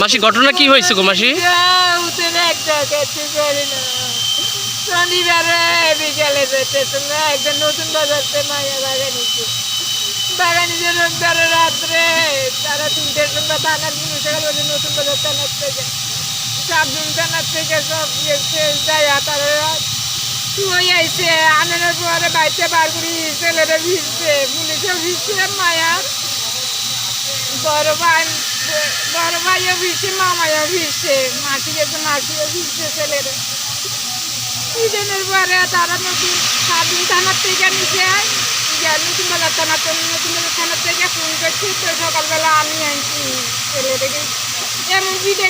মাসি, ঘটনা কি হয়েছে গো মাসি? শনিবারে বিকালে যেতেছিল একজন নতুন বাজারতে মাইয়া বাগানিছে বাগানিছে রোববারে রাত্রে তারা তিনটের সময় বলে নতুন বাজার থেকে সাবজুন থানার থেকে সব গেছে যায় তারা শুয়ে আইছে, আনানোর পরে বাড়িতে বার করি ছেলেরা ভিজছে, পুলিশও ভিজছে, মায়ার। বড় ভাই, বড় ভাইও ভিজছে, মামাইও ভিজছে মাসি গেছে মাসিও ভিজছে ছেলেরা। ঈদের পরে তারা নতুন সাদিন থানার থেকে নিচে নতুন বাজার থানা তো নতুন বাজার থানার থেকে ফোন করছি, তো সকালবেলা আমি আনছি ছেলেটাকে এমন ফেটে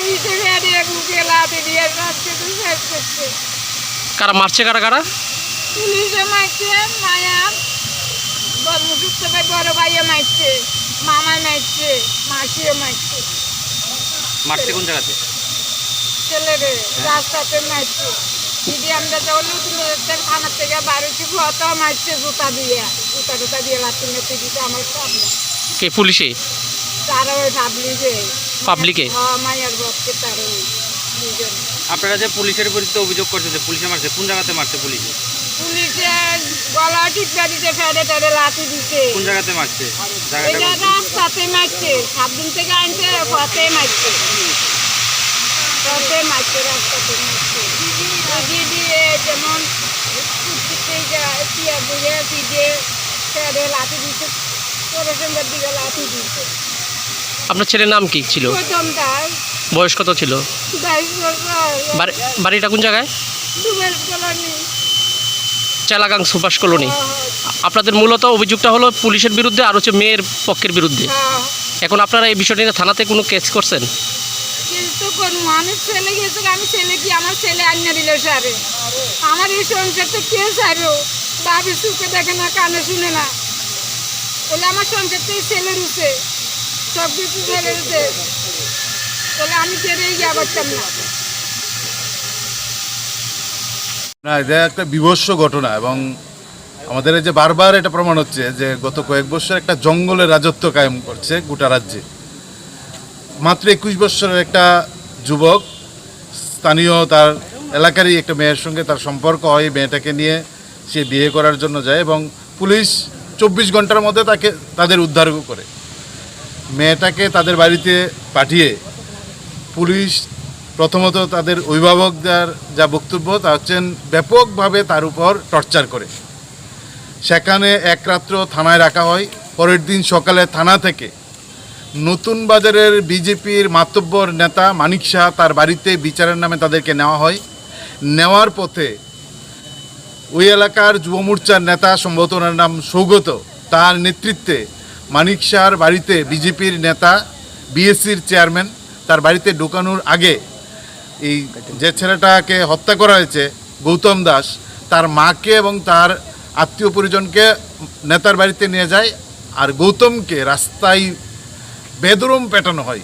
মুখে লাতে দিয়ে শেষ করছে। কারা মারছে কারা কারা? পুলিশে মারছে মায়া মুসুক্ত ভাই বড় ভাইও মারছে মামা মারছে মাসিও মারছে। মারছে কোন জায়গাতে? ছেলেরে রাস্তাতে মারছে। দিদি আমরা যখন নতুন বাজার থানার থেকে বাড়িতে ফটো মারছে জুতা দিয়ে। জুতা টুতা দিয়ে লাত্তি মেতে দিতে আমার সামনে। কে পুলিশে? তারা ওই যে। পাবলিকে? হ্যাঁ মায়ের বক্কে তার আপনারা যে পুলিশের বিরুদ্ধে অভিযোগ করছে যে পুলিশে মারছে কোন জায়গাতে মারছে পুলিশে? পুলিশে গলা টিপা দিতে ফেটে টেটে লাঠি দিতে কোন জায়গাতে মারছে? এটা রাস্তাতে মারছে। সাত দিন থেকে আনছে পথে মারছে। পথে মারছে রাস্তাতে মারছে। ওই যেমন কুচিতে পিয়া বুঝে পিঠে ফেটে লাঠি দিচ্ছে দিকে লাঠি দিচ্ছে আপনার ছেলের নাম কি ছিল? বয়স কত ছিল? বাড়িটা কোন জায়গায়? চালাগাং সুভাষ কলোনি। আপনাদের মূলত অভিযোগটা হলো পুলিশের বিরুদ্ধে আর হচ্ছে মেয়ের পক্ষের বিরুদ্ধে। হ্যাঁ। এখন আপনারা এই বিষয়টি নিয়ে থানাতে কোনো কেস করছেন? মানুষ ছেলে গেছে আমি ছেলে কি? আমার ছেলে আনিয়ে দিল সারে আমার এই সংসারটা কে সারো বাবি সুখে দেখে না কানে শুনে না। বলে আমার সংসারটা এই ছেলে রুছে সব কিছু ছেলে রুছে বলে আমি ছেড়ে ইয়া করতাম না। না, এটা একটা বিভৎস ঘটনা এবং আমাদের যে বারবার এটা প্রমাণ হচ্ছে যে গত কয়েক বছর একটা জঙ্গলের রাজত্ব কায়েম করছে গোটা রাজ্যে। মাত্র একুশ বছরের একটা যুবক, স্থানীয় তার এলাকারই একটা মেয়ের সঙ্গে তার সম্পর্ক হয়, মেয়েটাকে নিয়ে সে বিয়ে করার জন্য যায় এবং পুলিশ চব্বিশ ঘণ্টার মধ্যে তাকে, তাদের উদ্ধার করে। মেয়েটাকে তাদের বাড়িতে পাঠিয়ে পুলিশ প্রথমত তাদের অভিভাবকদের যা বক্তব্য তা হচ্ছেন ব্যাপকভাবে তার উপর টর্চার করে। সেখানে এক রাত্র থানায় রাখা হয়। পরের দিন সকালে থানা থেকে নতুন বাজারের বিজেপির মাতব্বর নেতা মানিক শাহ তার বাড়িতে বিচারের নামে তাদেরকে নেওয়া হয়। নেওয়ার পথে ওই এলাকার যুব মোর্চার নেতা সম্ভবত নাম সৌগত, তার নেতৃত্বে মানিক শাহর বাড়িতে বিজেপির নেতা, বিএসসির চেয়ারম্যান, তার বাড়িতে ঢোকানোর আগে এই যে ছেলেটাকে হত্যা করা হয়েছে, গৌতম দাস, তার মাকে এবং তার আত্মীয় পরিজনকে নেতার বাড়িতে নিয়ে যায় আর গৌতমকে রাস্তায় বেদরুম পেটানো হয়।